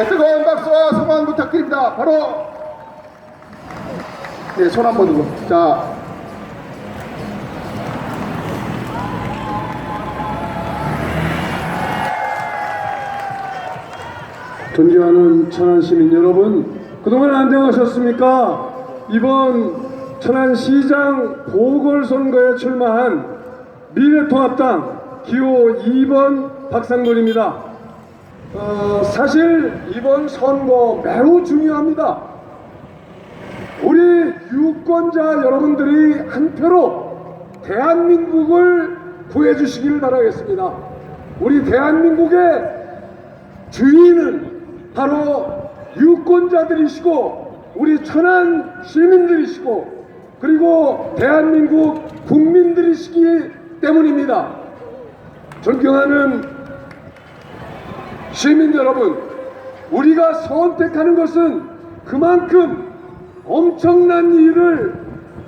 네, 뜨거운 박수와 성원 부탁드립니다. 바로 네, 손 한번 들고. 자, 존경하는 천안 시민 여러분, 그동안 안녕하셨습니까? 이번 천안시장 보궐선거에 출마한 미래통합당 기호 2번 박상돈입니다. 어, 사실 이번 선거 매우 중요합니다. 우리 유권자 여러분들이 한 표로 대한민국을 구해주시길 바라겠습니다. 우리 대한민국의 주인은 바로 유권자들이시고 우리 천안 시민들이시고 그리고 대한민국 국민들이시기 때문입니다. 존경하는 시민 여러분, 우리가 선택하는 것은 그만큼 엄청난 일을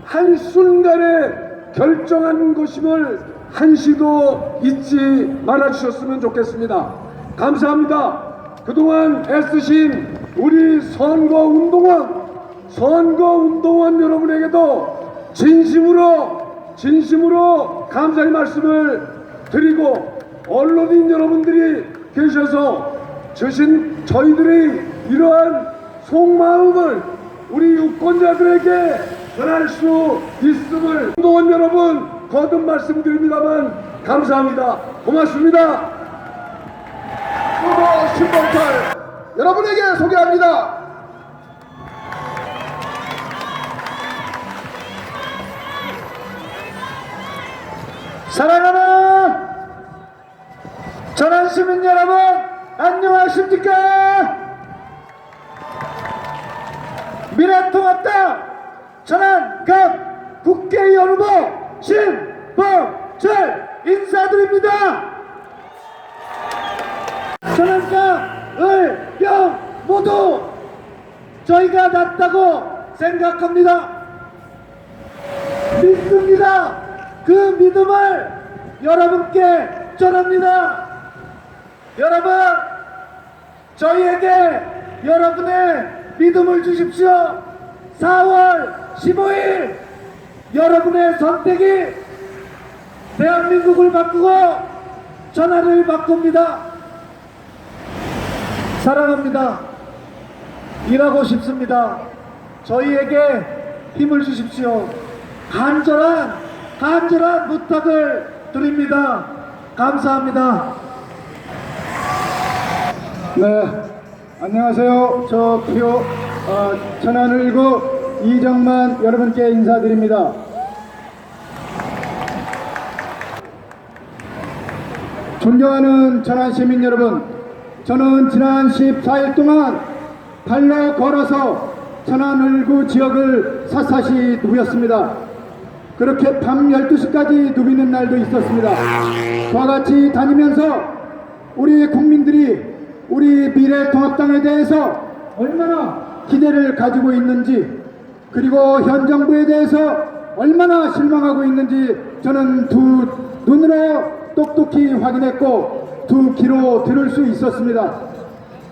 한순간에 결정하는 것임을 한시도 잊지 말아주셨으면 좋겠습니다. 감사합니다. 그동안 애쓰신 우리 선거운동원, 선거운동원 여러분에게도 진심으로, 진심으로 감사의 말씀을 드리고 언론인 여러분들이 계셔서 저신 저희들의 이러한 속마음을 우리 유권자들에게 전할 수 있음을 운동원 여러분 거듭 말씀드립니다만 감사합니다. 고맙습니다. 후보 신봉철 여러분에게 소개합니다. 사랑하는 전한 시민 여러분 안녕하십니까 미래통합당 전안갑 국회의원 후보 신봉철 인사드립니다 전안갑 을병 모두 저희가 낫다고 생각합니다 믿습니다. 그 믿음을 여러분께 전합니다. 여러분, 저희에게 여러분의 믿음을 주십시오. 4월 15일 여러분의 선택이 대한민국을 바꾸고 전화를 바꿉니다. 사랑합니다. 일하고 싶습니다. 저희에게 힘을 주십시오. 간절한, 간절한 부탁을 드립니다. 감사합니다. 네, 안녕하세요. 저 기호 어, 천안을구 이정만 여러분께 인사드립니다. 존경하는 천안 시민 여러분, 저는 지난 14일 동안 발로 걸어서 천안 을구 지역을 샅샅이 누볐습니다. 그렇게 밤 12시까지 누비는 날도 있었습니다. 저와 같이 다니면서 우리 국민들이 미래통합당에 대해서 얼마나 기대를 가지고 있는지 그리고 현 정부에 대해서 얼마나 실망하고 있는지 저는 두 눈으로 똑똑히 확인했고 두 귀로 들을 수 있었습니다.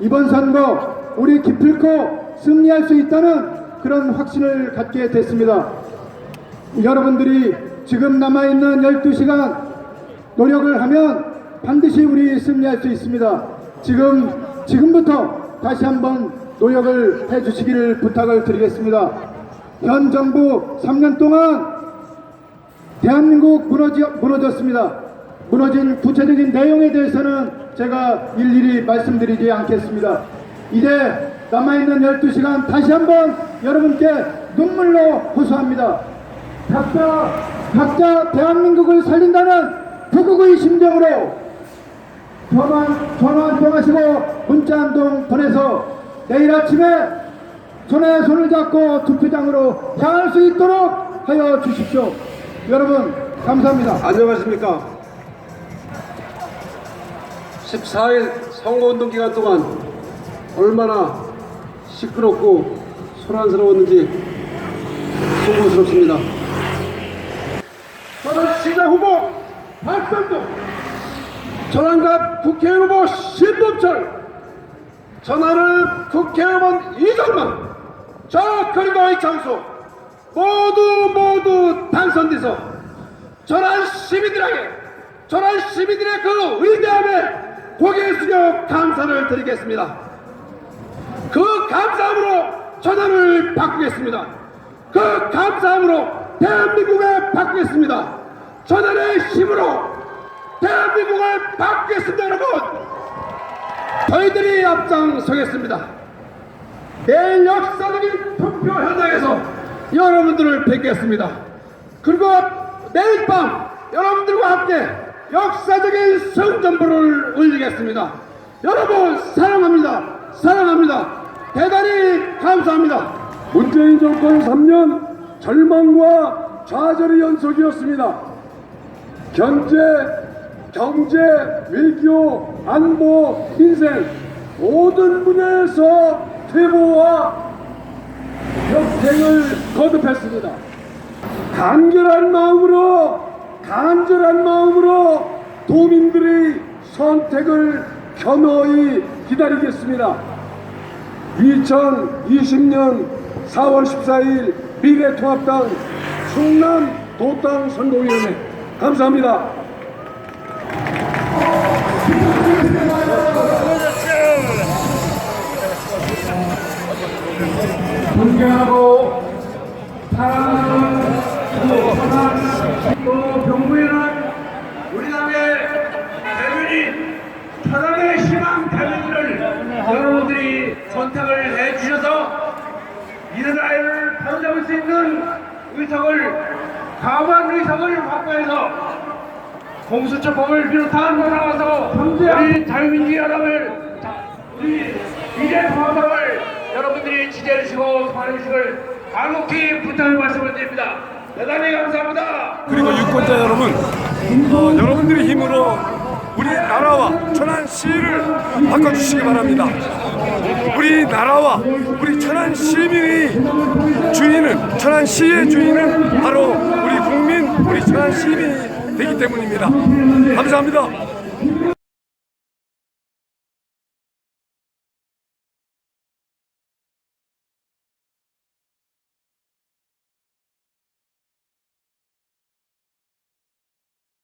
이번 선거 우리 기필코 승리할 수 있다는 그런 확신을 갖게 됐습니다. 여러분들이 지금 남아있는 12시간 노력을 하면 반드시 우리 승리할 수 있습니다. 지금, 지금부터 다시 한번 노력을 해 주시기를 부탁을 드리겠습니다. 현 정부 3년 동안 대한민국 무너지, 무너졌습니다. 무너진 구체적인 내용에 대해서는 제가 일일이 말씀드리지 않겠습니다. 이제 남아있는 12시간 다시 한번 여러분께 눈물로 호소합니다. 각자, 각자 대한민국을 살린다는 부국의 심정으로 전화, 전화 한통 하시고 문자 한통 보내서 내일 아침에 손에 손을 잡고 투표장으로 향할 수 있도록 하여 주십시오. 여러분, 감사합니다. 안녕하십니까. 14일 선거운동 기간 동안 얼마나 시끄럽고 소란스러웠는지 송구스럽습니다. 저는 시장 후보 박상도 전환갑 국회의원 후보 신봉철 전하는 국회의원 이정만 저 그리고의 장소 모두 모두 당선돼서 전한 시민들에게 전한 시민들의 그 의대함에 고개 숙여 감사를 드리겠습니다. 그 감사함으로 전화를 바꾸겠습니다. 그 감사함으로 대한민국을 바꾸겠습니다. 전환의 힘으로 대한민국을 바꾸겠습니다, 여러분. 저희들이 앞장서겠습니다. 내일 역사적인 투표 현장에서 여러분들을 뵙겠습니다. 그리고 내일 밤 여러분들과 함께 역사적인 성전부를 울리겠습니다. 여러분 사랑합니다. 사랑합니다. 대단히 감사합니다. 문재인 정권 3년 절망과 좌절의 연속이었습니다. 경제, 경제, 외교, 안보, 인생 모든 분야에서 퇴보와 역행을 거듭했습니다. 간결한 마음으로 간절한 마음으로 도민들의 선택을 겸허히 기다리겠습니다. 2020년 4월 14일 미래통합당 충남 도당 선거위원회 감사합니다. 존경하고 사랑하는 또 병부에는 우리 당의 대변인 천안의 희망 대변인을 여러분들이 선택을 해주셔서 이스라엘을 바로잡을 수 있는 의석을 강한 의석을 확보해서 공수처법을 비롯한 나와서 우리 자유민주 연합을 자, 우리 미래통합당을 여러분들이 지지해 주시고 소환해 주시길 간곡히 부탁을 말씀을 드립니다. 대단히 감사합니다. 그리고 유권자 여러분, 어, 여러분들의 힘으로 우리 나라와 천안시를 바꿔주시기 바랍니다. 우리 나라와 우리 천안 시민의 주인은 천안 시의 주인은 바로 우리 국민, 우리 천안 시민이 되기 때문입니다. 감사합니다.